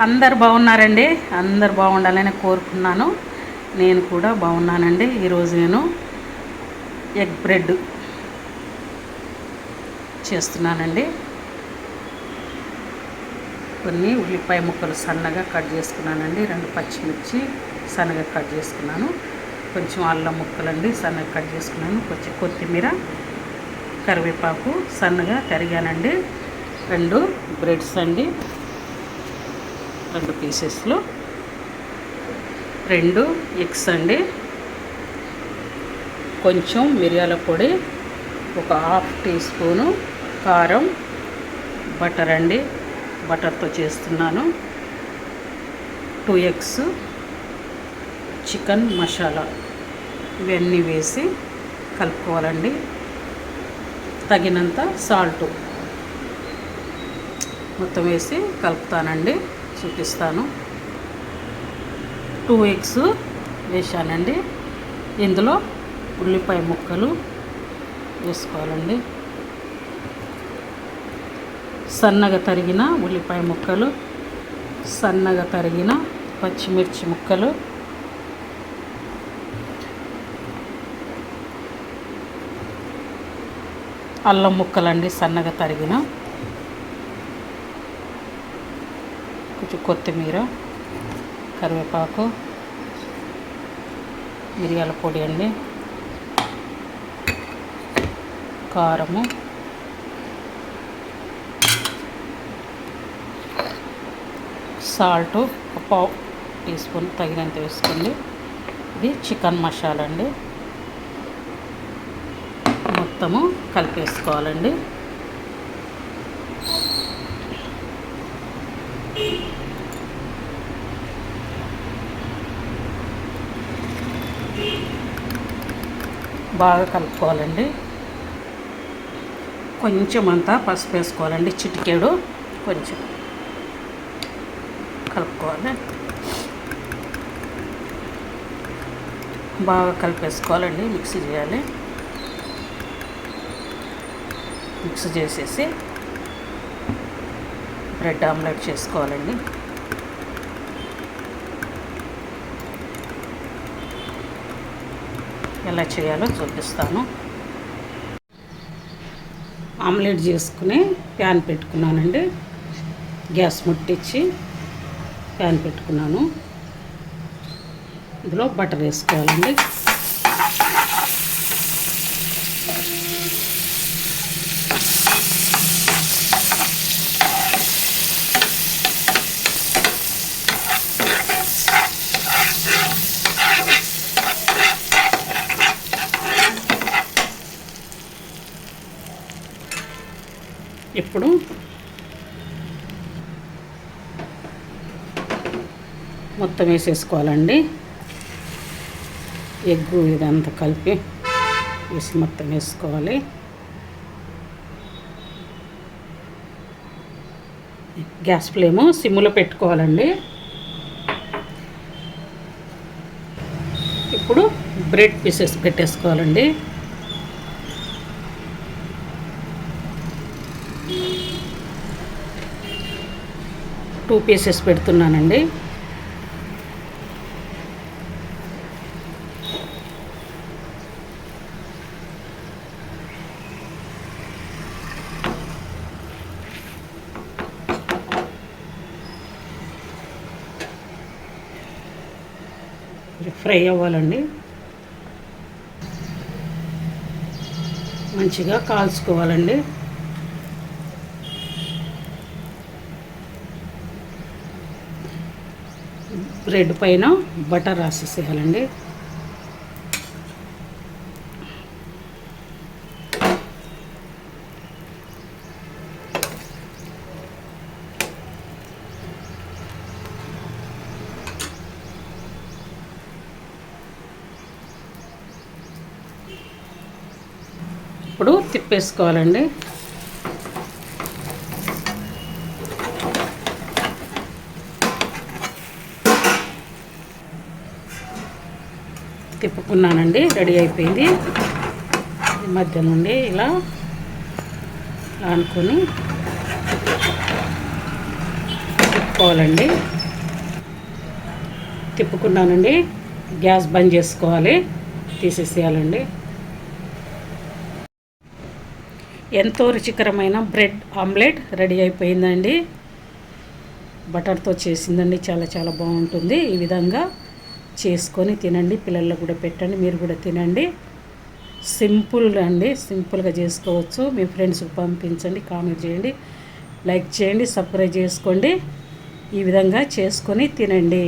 అందరు బాగున్నారండి. అందరు బాగుండాలని కోరుకున్నాను. నేను కూడా బాగున్నానండి. ఈరోజు నేను ఎగ్ బ్రెడ్ చేస్తున్నానండి. కొన్ని ఉల్లిపాయ ముక్కలు సన్నగా కట్ చేసుకున్నానండి. రెండు పచ్చిమిర్చి సన్నగా కట్ చేసుకున్నాను. కొంచెం అల్లం ముక్కలండి సన్నగా కట్ చేసుకున్నాను. కొంచెం కొత్తిమీర కరివేపాకు సన్నగా కరిగానండి రెండు బ్రెడ్స్ అండి. రెండు పీసెస్లు. రెండు ఎగ్స్ అండి. కొంచెం మిరియాల పొడి ఒక హాఫ్ టీ స్పూను కారం బటర్ అండి. బటర్తో చేస్తున్నాను. Two eggs chicken masala. ఇవన్నీ వేసి కలుపుకోవాలండి. తగినంత సాల్ట్. మొత్తం వేసి కలుపుతానండి. చూపిస్తాను. టూ ఎగ్స్ వేసానండి ఇందులో ఉల్లిపాయ ముక్కలు వేసుకోవాలండి. సన్నగా తరిగిన ఉల్లిపాయ ముక్కలు సన్నగా తరిగిన పచ్చిమిర్చి ముక్కలు అల్లం ముక్కలండి సన్నగా తరిగిన. కొత్తిమీర కరివేపాకు మిరియాల పొడి అండి కారము సాల్ట్ పావు టీ స్పూన్ తగినంత వేసుకోండి. ఇది చికెన్ మసాలా అండి. మొత్తము కలిపేసుకోవాలండి. బాగా కలుపుకోవాలండి. కొంచెం అంతా పసుపు వేసుకోవాలండి. చిటికేడు కొంచెం కలుపుకోవాలి. బాగా కలిపేసుకోవాలండి. మిక్సీ చేయాలి. మిక్స్ చేసేసి బ్రెడ్ ఆమ్లెట్ చేసుకోవాలండి. ఎలా చేయాలో చూపిస్తాను. ఆమ్లెట్ చేసుకుని ప్యాన్ పెట్టుకున్నానండి. గ్యాస్ ముట్టించి ప్యాన్ పెట్టుకున్నాను. ఇందులో బటర్ వేసుకోవాలండి. ఇప్పుడు మొత్తం వేసేసుకోవాలండి. ఎగ్గు ఇదంతా కలిపి వేసి మొత్తం వేసుకోవాలి. గ్యాస్ ఫ్లేము సిమ్లో పెట్టుకోవాలండి. ఇప్పుడు బ్రెడ్ పీసెస్ పెట్టేసుకోవాలండి. టూ పీసెస్ పెడుతున్నానండి. ఫ్రై అవ్వాలండి. మంచిగా కాల్చుకోవాలండి. బ్రెడ్ పైన బటర్ రాసేసేయాలండి. ఇప్పుడు తిప్పేసుకోవాలండి. తిప్పుకున్నానండి. రెడీ అయిపోయింది. ఈ మధ్య నుండి ఇలా ఇలా అనుకొని తిప్పుకోవాలండి. తిప్పుకున్నానండి. గ్యాస్ బంద్ చేసుకోవాలి. తీసేసేయాలండి. ఎంతో రుచికరమైన బ్రెడ్ ఆమ్లెట్ రెడీ అయిపోయిందండి. బటర్తో చేసిందండి. చాలా చాలా బాగుంటుంది. ఈ విధంగా చేసుకొని తినండి పిల్లలకు కూడా పెట్టండి మీరు కూడా తినండి. సింపుల్ అండి సింపుల్గా చేసుకోవచ్చు. మీ ఫ్రెండ్స్కి పంపించండి కామెంట్ చేయండి లైక్ చేయండి సబ్స్క్రైబ్ చేసుకోండి. ఈ విధంగా చేసుకొని తినండి.